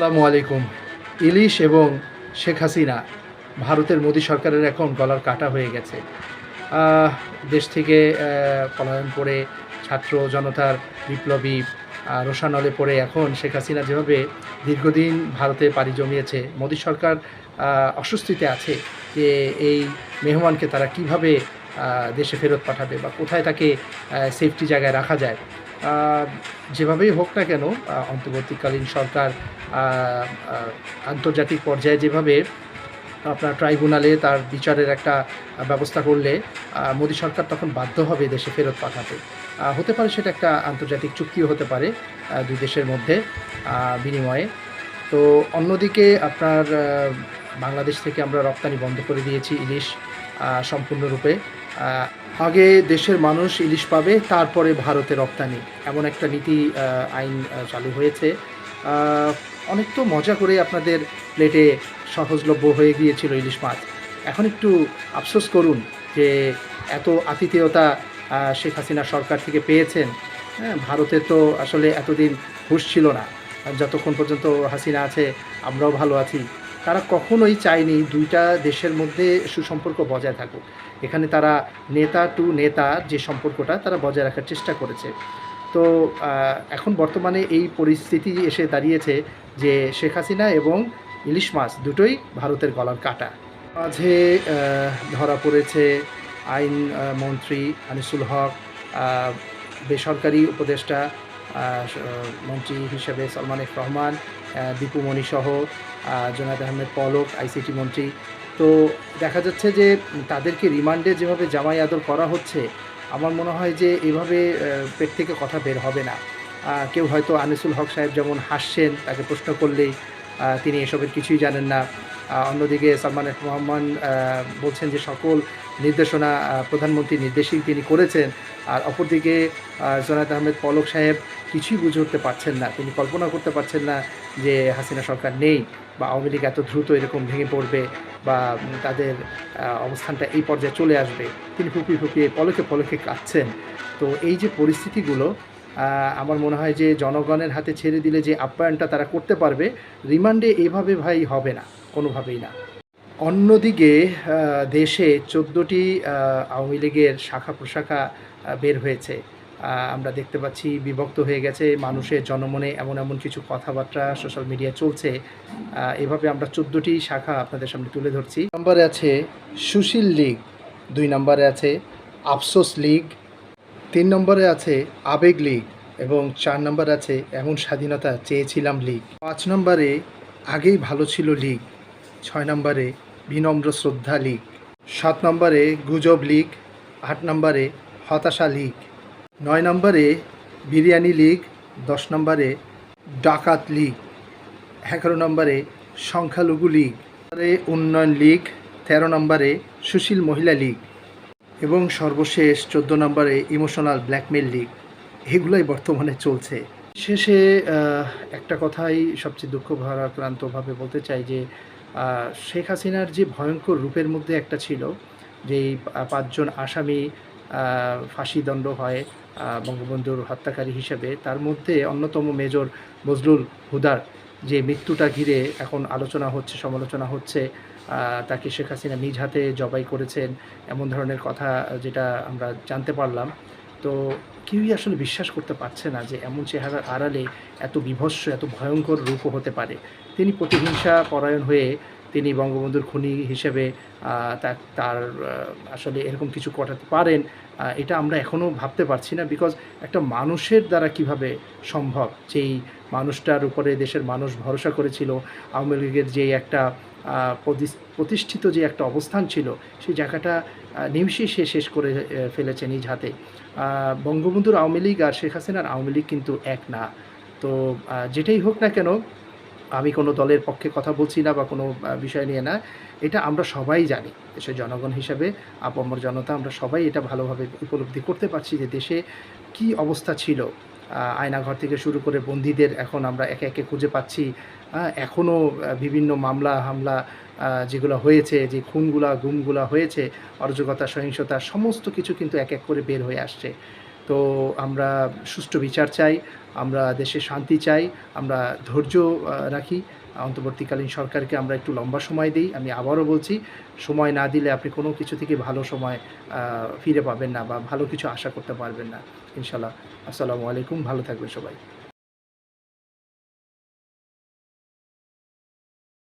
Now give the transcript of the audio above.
আসসালামু আলাইকুম। ইলিশ এবং শেখ হাসিনা ভারতের মোদী সরকারের এখন গলার কাটা হয়ে গেছে। দেশ থেকে পলায়ন করে ছাত্র জনতার বিপ্লবী রোষানলে পড়ে এখন শেখ হাসিনা যেভাবে দীর্ঘদিন ভারতে পাড়ি জমিয়েছে, মোদী সরকার অস্বস্তিতে আছে যে এই মেহমানকে তারা কীভাবে দেশে ফেরত পাঠাবে বা কোথায় তাকে সেফটি জায়গায় রাখা যায়। যেভাবেই হোক না কেন অন্তর্বর্তীকালীন সরকার আন্তর্জাতিক পর্যায়ে যেভাবে আপনার ট্রাইব্যুনালে তার বিচারের একটা ব্যবস্থা করলে মোদী সরকার তখন বাধ্য হবে দেশে ফেরত পাঠাতে। হতে পারে সেটা একটা আন্তর্জাতিক চুক্তিও হতে পারে দুই দেশের মধ্যে বিনিময়ে। তো অন্যদিকে আপনার বাংলাদেশ থেকে আমরা রপ্তানি বন্ধ করে দিয়েছি ইলিশ সম্পূর্ণরূপে। আগে দেশের মানুষ ইলিশ পাবে, তারপরে ভারতে রপ্তানি। এমন একটা নীতি আইন চালু হয়েছে। অনেক তো মজা করে আপনাদের প্লেটে সহজলভ্য হয়ে গিয়েছিল ইলিশ মাছ। এখন একটু আফসোস করুন যে এত আতিথেয়তা শেখ হাসিনা সরকার থেকে পেয়েছেন। হ্যাঁ ভারতে তো আসলে এতদিন হুঁশ ছিল না। যতক্ষণ পর্যন্ত হাসিনা আছে, আমরাও ভালো আছি। তারা কখনোই চায়নি দুইটা দেশের মধ্যে সুসম্পর্ক বজায় থাকুক। এখানে তারা নেতা টু নেতা যে সম্পর্কটা তারা বজায় রাখার চেষ্টা করেছে। তো এখন বর্তমানে এই পরিস্থিতি এসে দাঁড়িয়েছে যে শেখ হাসিনা এবং ইলিশ মাছ দুটোই ভারতের গলার কাটা। মাঝে ধরা পড়েছে আইন মন্ত্রী আনিসুল হক বেসরকারি উপদেষ্টা মন্ত্রী হিসেবে সালমান রহমান আহ, দীপু মণি সহ জোনায়দ আহমেদ পলক আইসিটি মন্ত্রী। তো দেখা যাচ্ছে যে তাদেরকে রিমান্ডে যেভাবে জামাই আদর করা হচ্ছে আমার মনে হয় যে এভাবে পেট থেকে কথা বের হবে না। কেউ হয়তো আনিসুল হক সাহেব যেমন হাসছেন তাকে প্রশ্ন করলেই তিনি এসবের কিছুই জানেন না। অন্যদিকে সালমান এফ বলছেন যে সকল নির্দেশনা আহ, প্রধানমন্ত্রীর নির্দেশেই তিনি করেছেন। আর অপরদিকে জোনায়দ আহমেদ পলক সাহেব কিছুই বুঝে উঠতে পারছেন না। তিনি কল্পনা করতে পারছেন না যে হাসিনা সরকার নেই বা আওয়ামী লীগ এত দ্রুত এরকম ভেঙে পড়বে বা তাদের অবস্থানটা এই পর্যায়ে চলে আসবে। তিনি ফুপিয়ে ফুপিয়ে পলকে পলকে কাঁদছেন। তো এই যে পরিস্থিতিগুলো আমার মনে হয় যে জনগণের হাতে ছেড়ে দিলে যে আপ্যায়নটা তারা করতে পারবে, রিমান্ডে এভাবে ভাই হবে না, কোনোভাবেই না। অন্যদিকে দেশে চোদ্দোটি আওয়ামী লীগের শাখা প্রশাখা বের হয়েছে। আমরা দেখতে পাচ্ছি বিভক্ত হয়ে গেছে মানুষের জনমনে এমন এমন কিছু কথাবার্তা সোশ্যাল মিডিয়ায় চলছে। এভাবে আমরা চোদ্দোটি শাখা আপনাদের সামনে তুলে ধরছি। নম্বরে আছে সুশীল লীগ, দুই নম্বরে আছে আফসোস লীগ, তিন নম্বরে আছে আবেগ লীগ এবং চার নম্বরে আছে এমন স্বাধীনতা চেয়েছিলাম লীগ। পাঁচ নম্বরে আগেই ভালো ছিল লীগ, ছয় নম্বরে বিনম্র শ্রদ্ধা লীগ, সাত নম্বরে গুজব লীগ, আট নম্বরে হতাশা লীগ। নয় নম্বরে বিরিয়ানি লীগ, দশ নম্বরে ডাকাত লীগ, এগারো নম্বরে সংখ্যালঘু লীগ উন্নয়ন লীগ, তেরো নম্বরে সুশীল মহিলা লীগ এবং সর্বশেষ চোদ্দ নম্বরে ইমোশনাল ব্ল্যাকমেল লীগ। এগুলোই বর্তমানে চলছে। শেষে একটা কথাই সবচেয়ে দুঃখ ভারাক্রান্তভাবে বলতে চাই যে শেখ হাসিনার যে ভয়ঙ্কর রূপের মধ্যে একটা ছিল যে পাঁচজন আসামি আহ, ফাঁসিদণ্ড হয় বঙ্গবন্ধুর হত্যাকারী হিসেবে। তার মধ্যে অন্যতম মেজর বজলুল হুদার যে মৃত্যুটা ঘিরে এখন আলোচনা হচ্ছে সমালোচনা হচ্ছে তাকে শেখ হাসিনা নিজ হাতে জবাই করেছেন এমন ধরনের কথা যেটা আমরা জানতে পারলাম। তো কেউই আসলে বিশ্বাস করতে পারছে না যে এমন চেহারার আড়ালে এত বিভৎস এত ভয়ঙ্কর রূপও হতে পারে। তিনি প্রতিহিংসা পরায়ণ হয়ে তিনি বঙ্গবন্ধুর খুনি হিসেবে তার আসলে এরকম কিছু ঘটাতে পারেন এটা আমরা এখনও ভাবতে পারছি না বিকজ একটা মানুষের দ্বারা কীভাবে সম্ভব? যেই মানুষটার উপরে দেশের মানুষ ভরসা করেছিল আওয়ামী লীগের যে একটা প্রতিষ্ঠিত যে একটা অবস্থান ছিল সেই জায়গাটা আহ, নিমিষেই সে শেষ করে ফেলেছে নিজ হাতে। বঙ্গবন্ধুর আওয়ামী লীগ আর শেখ হাসিনার আওয়ামী লীগ কিন্তু এক না। তো যেটাই হোক না কেন আমি কোনো দলের পক্ষে কথা বলছি না বা কোনো বিষয় নিয়ে না, এটা আমরা সবাই জানি। দেশের জনগণ হিসাবে, আপামর জনতা, আমরা সবাই এটা ভালোভাবে উপলব্ধি করতে পারছি যে দেশে কি অবস্থা ছিল। আয়নাঘর থেকে শুরু করে বন্দীদের এখন আমরা একে একে খুঁজে পাচ্ছি। এখনও বিভিন্ন মামলা, হামলা যেগুলো হয়েছে, যে খুনগুলা, গুমগুলা হয়েছে, অরাজকতা, সহিংসতা, সমস্ত কিছু কিন্তু এক এক করে বের হয়ে আসছে। তো আমরা সুষ্ঠু বিচার চাই, আমরা দেশে শান্তি চাই, আমরা ধৈর্য রাখি। অন্তর্বর্তীকালীন সরকারকে আমরা একটু লম্বা সময় দিই। আমি আবারও বলছি, সময় না দিলে আপনি কোনো কিছু থেকে ভালো সময় ফিরে পাবেন না বা ভালো কিছু আশা করতে পারবেন না। ইনশাল্লাহ আসসালামু আলাইকুম। ভালো থাকবেন সবাই।